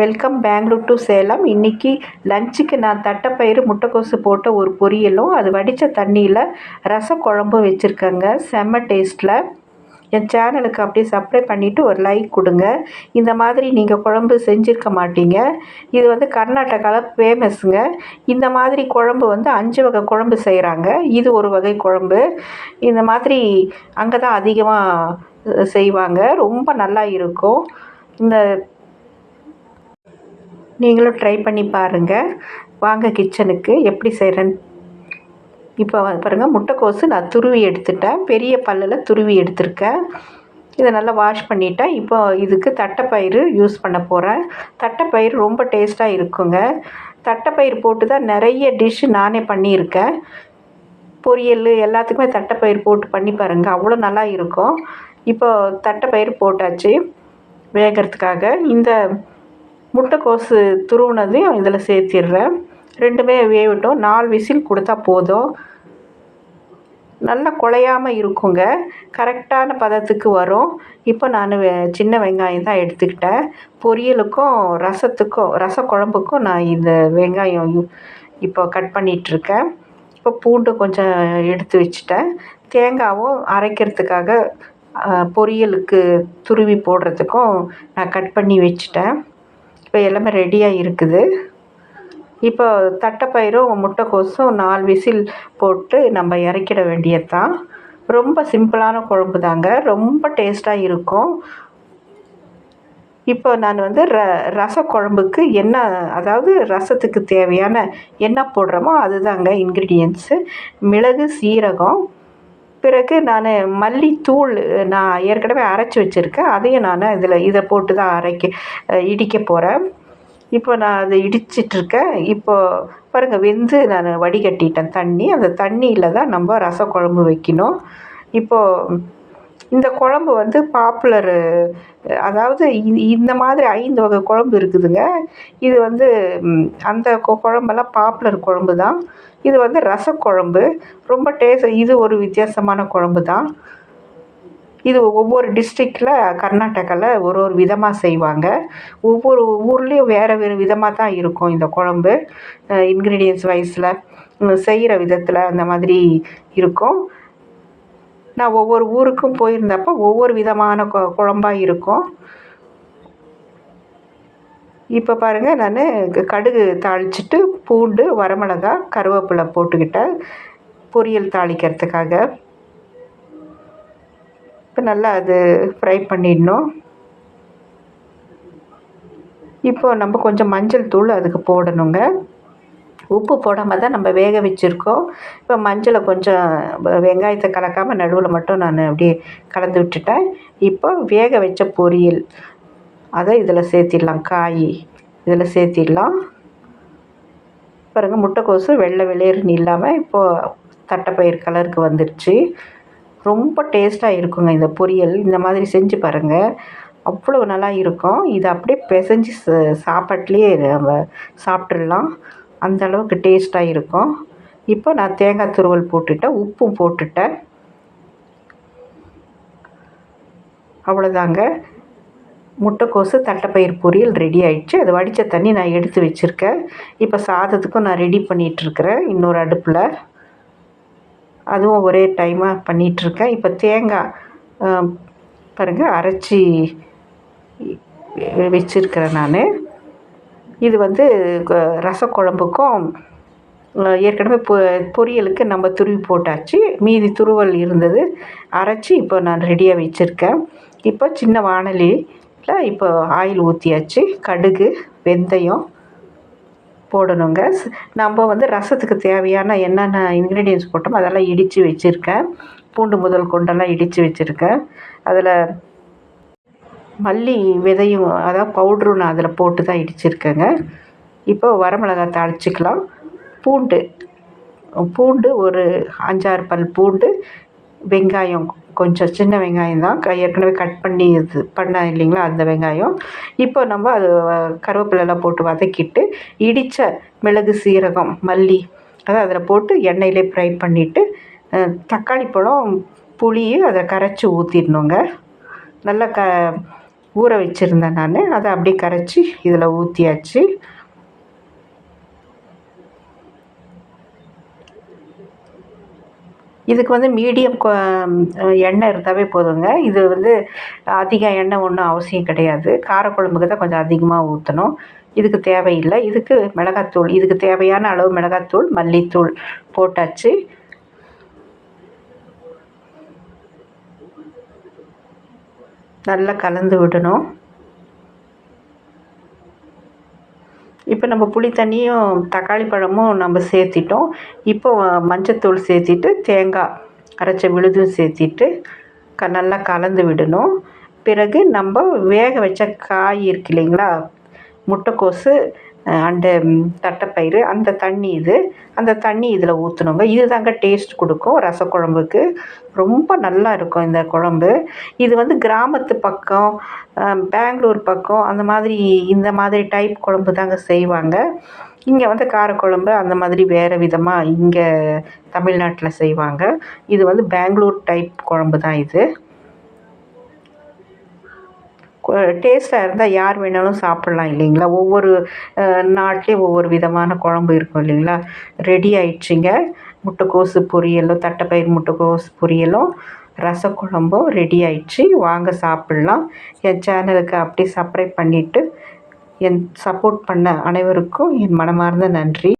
Welcome Bangalore to Salem. இன்றைக்கி லஞ்சுக்கு நான் தட்டைப்பயிறு முட்டைக்கோசு போட்ட ஒரு பொரியலும் அது வடித்த தண்ணியில் ரசக்குழம்பும் வச்சுருக்கேங்க. செம்ம டேஸ்ட்டில் என் சேனலுக்கு அப்படியே சப்ஸ்கிரைப் பண்ணிவிட்டு ஒரு லைக் கொடுங்க. இந்த மாதிரி நீங்கள் குழம்பு செஞ்சுருக்க மாட்டீங்க. இது வந்து கர்நாடகாவில் ஃபேமஸுங்க இந்த மாதிரி குழம்பு வந்து அஞ்சு வகை குழம்பு செய்கிறாங்க இது ஒரு வகை குழம்பு. இந்த மாதிரி அங்கே தான் அதிகமாக செய்வாங்க. ரொம்ப நல்லா இருக்கும். இந்த நீங்களும் ட்ரை பண்ணி பாருங்கள் வாங்க கிச்சனுக்கு எப்படி செய்கிறேன்னு இப்போ பாருங்கள் முட்டைக்கோசு நான் துருவி எடுத்துட்டேன். பெரிய பல்லில் துருவி எடுத்திருக்கேன். இதை நல்லா வாஷ் பண்ணிட்டேன். இப்போ இதுக்கு தட்டைப்பயிறு யூஸ் பண்ண போகிறேன் தட்டைப்பயிறு ரொம்ப டேஸ்ட்டாக இருக்குங்க. தட்டைப்பயிறு போட்டு தான் நிறைய டிஷ்ஷு நானே பண்ணியிருக்கேன். பொரியல் எல்லாத்துக்குமே தட்டைப்பயிறு போட்டு பண்ணி பாருங்கள் அவ்வளோ நல்லா இருக்கும். இப்போ தட்டைப்பயிறு போட்டாச்சு. வேகிறதுக்காக இந்த முட்டைக்கோசு துருவினதையும் இதில் சேர்த்திடுறேன். ரெண்டுமே வேகட்டும் நாலு விசில் கொடுத்தா போதும். நல்லா குழையாமல் இருக்குங்க. கரெக்டான பதத்துக்கு வரும். இப்போ நான் வெ சின்ன வெங்காயம் தான் எடுத்துக்கிட்டேன். பொரியலுக்கும் ரசத்துக்கும் ரச குழம்புக்கும் நான் இந்த வெங்காயம் யூ இப்போ கட் பண்ணிகிட்ருக்கேன். இப்போ பூண்டு கொஞ்சம் எடுத்து வச்சுட்டேன். தேங்காவும் அரைக்கிறதுக்காக பொரியலுக்கு துருவி போடுறதுக்கும் நான் கட் பண்ணி வச்சுட்டேன். இப்போ எல்லாமே ரெடியாக இருக்குது. இப்போ தட்டைப்பயிரும் முட்டைக்கோஸும் நாலு விசில் போட்டு நம்ம இறக்கிட வேண்டியது தான் ரொம்ப சிம்பிளான குழம்பு தாங்க. ரொம்ப டேஸ்ட்டாக இருக்கும். இப்போ நான் வந்து ர ரச குழம்புக்கு என்ன அதாவது ரசத்துக்கு தேவையான என்ன போடுறோமோ அதுதாங்க இன்க்ரீடியன்ஸு மிளகு சீரகம் பிறகு நான் மல்லித்தூள் நான் ஏற்கனவே அரைச்சி வச்சுருக்கேன். அதையும் நான் இதில் இதை போட்டு தான் அரைக்க இடிக்க போகிறேன் இப்போ நான் அதை இடிச்சிட்ருக்கேன். இப்போது பாருங்கள் வெந்து நான் வடிகட்டிட்டேன் தண்ணி. அந்த தண்ணியில் தான் நம்ம ரசம் குழம்பு வைக்கணும். இப்போது இந்த குழம்பு வந்து பாப்புலரு அதாவது இந்த மாதிரி ஐந்து வகை குழம்பு இருக்குதுங்க. இது வந்து அந்த குழம்பெல்லாம் பாப்புலர் குழம்பு தான். இது வந்து ரசக்குழம்பு ரொம்ப டேஸ்ட் இது ஒரு வித்தியாசமான குழம்பு தான். இது ஒவ்வொரு டிஸ்ட்ரிக்டில் கர்நாடகாவில் ஒரு ஒரு விதமாக செய்வாங்க. ஒவ்வொரு ஊர்லேயும் வேறு வேறு விதமாக தான் இருக்கும் இந்த குழம்பு. இன்க்ரீடியன்ஸ் வைஸில் செய்கிற விதத்தில் அந்த மாதிரி இருக்கும். நான் ஒவ்வொரு ஊருக்கும் போயிருந்தப்போ ஒவ்வொரு விதமான கொ குழம்பாக இருக்கும். இப்போ பாருங்கள் நான் கடுகு தாளிச்சிட்டு பூண்டு வரமிளகா கருவேப்பிலை போட்டுக்கிட்டேன். பொரியல் தாளிக்கிறதுக்காக. இப்போ நல்லா அது ஃப்ரை பண்ணிடணும். இப்போ நம்ம கொஞ்சம் மஞ்சள் தூள் அதுக்கு போடணுங்க. உப்பு போடாமல் தான் நம்ம வேக வச்சுருக்கோம். இப்போ மஞ்சளை கொஞ்சம் வெங்காயத்தை கலக்காமல் நடுவில் மட்டும் நான் அப்படியே கலந்து விட்டுட்டேன். இப்போ வேக வச்ச பொரியல் அதை இதில் சேர்த்திடலாம். காய் இதில் சேர்த்திடலாம். பாருங்கள் முட்டைக்கோசு வெள்ளை வெளியேறுன்னு இல்லாமல் இப்போது தட்டைப்பயிர் கலருக்கு வந்துடுச்சு ரொம்ப டேஸ்ட்டாக இருக்குங்க இந்த பொரியல். இந்த மாதிரி செஞ்சு பாருங்கள் அவ்வளோ நல்லா இருக்கும். இதை அப்படியே பிசைஞ்சு சாப்பாட்லேயே நம்ம சாப்பிட்றலாம் அந்த அளவுக்கு டேஸ்ட்டாக இருக்கும். இப்போ நான் தேங்காய் துருவல் போட்டுட்டேன். உப்பும் போட்டுட்டேன். அவ்வளோதாங்க. முட்டைக்கோசு தட்டைப்பயிர் பொரியல் ரெடி ஆயிடுச்சு. அது வடித்த தண்ணி நான் எடுத்து வச்சுருக்கேன். இப்போ சாதத்துக்கும் நான் ரெடி பண்ணிகிட்ருக்கிறேன் இன்னொரு அடுப்பில். அதுவும் ஒரே டைமாக பண்ணிகிட்ருக்கேன். இப்போ தேங்காய் பாருங்கள் அரைச்சி வச்சுருக்கிறேன் நான். இது வந்து ரசக்குழம்புக்கும் ஏற்கனவே பொ பொரியலுக்கு நம்ம துருவி போட்டாச்சு. மீதி துருவல் இருந்தது. அரைச்சி இப்போ நான் ரெடியாக வச்சுருக்கேன். இப்போ சின்ன வானலியில் இப்போ ஆயில் ஊற்றியாச்சு கடுகு வெந்தயம் போடணுங்க. நம்ம வந்து ரசத்துக்கு தேவையான என்னென்ன இன்க்ரீடியன்ஸ் போட்டோமோ அதெல்லாம் இடித்து வச்சுருக்கேன். பூண்டு முதல் கொண்டெல்லாம் இடித்து வச்சுருக்கேன். அதில் மல்லி விதையும் அதாவது பவுட்ரும் நான் அதில் போட்டு தான் இடிச்சிருக்கேங்க. இப்போ வரமிளகாய் தாளிச்சிக்கலாம் பூண்டு பூண்டு ஒரு அஞ்சாறு பல் பூண்டு வெங்காயம் கொஞ்சம் சின்ன வெங்காயம் தான். ஏற்கனவே கட் பண்ணி இது பண்ண இல்லைங்களா அந்த வெங்காயம். இப்போ நம்ம அது கருவேப்பிலெல்லாம் போட்டு வதக்கிட்டு இடித்த மிளகு சீரகம் மல்லி அதை அதில் போட்டு எண்ணெயிலே ஃப்ரை பண்ணிவிட்டு தக்காளி பழம் புளியை அதை கரைச்சி ஊற்றிடணுங்க நல்லா க ஊற வச்சுருந்தேன் நான். அதை அப்படியே கரைச்சி இதில் ஊற்றியாச்சு இதுக்கு வந்து மீடியம் எண்ணெய் இருந்தாவே போதுங்க. இது வந்து அதிக எண்ணெய் ஒன்றும் அவசியம் கிடையாது. காரக்குழம்புக்கு தான் கொஞ்சம் அதிகமாக ஊற்றணும் இதுக்கு தேவையில்லை. இதுக்கு மிளகாத்தூள் இதுக்கு தேவையான அளவு மிளகாத்தூள் மல்லித்தூள் போட்டாச்சு. நல்லா கலந்து விடணும். இப்போ நம்ம புளி தண்ணியும் தக்காளி பழமும் நம்ம சேர்த்திட்டோம். இப்போ மஞ்சத்தூள் சேர்த்திட்டு தேங்காய் அரைச்ச விழுதும் சேர்த்திட்டு க நல்லா கலந்து விடணும். பிறகு நம்ம வேக வச்ச காய் இருக்கு இல்லைங்களா? முட்டைக்கோஸு அண்டு தட்டைப்பயிறு அந்த தண்ணி இது அந்த தண்ணி இதில் ஊற்றணுங்க இது தாங்க டேஸ்ட் கொடுக்கும் ரசக்குழம்புக்கு. ரொம்ப நல்லா இருக்கும் இந்த குழம்பு. இது வந்து கிராமத்து பக்கம் பெங்களூர் பக்கம் அந்த மாதிரி இந்த மாதிரி டைப் குழம்பு தாங்க செய்வாங்க. இங்கே வந்து காரக்குழம்பு அந்த மாதிரி வேறு விதமாக இங்கே தமிழ்நாட்டில் செய்வாங்க. இது வந்து பெங்களூர் டைப் குழம்பு தான் இது. டேஸ்ட்டாக இருந்தால் யார் வேணாலும் சாப்பிட்லாம் இல்லைங்களா? ஒவ்வொரு நாட்லேயும் ஒவ்வொரு விதமான குழம்பு இருக்கும் இல்லைங்களா? ரெடி ஆயிடுச்சுங்க. முட்டைக்கோசு பொரியலும் தட்டைப்பயிர் முட்டைக்கோஸ் பொரியலும் ரசக்குழம்பும் ரெடி ஆயிடுச்சு. வாங்க சாப்பிட்லாம். என் சேனலுக்கு அப்படியே சப்ஸ்கிரைப் பண்ணிவிட்டு என் சப்போர்ட் பண்ண அனைவருக்கும் என் மனமார்ந்த நன்றி.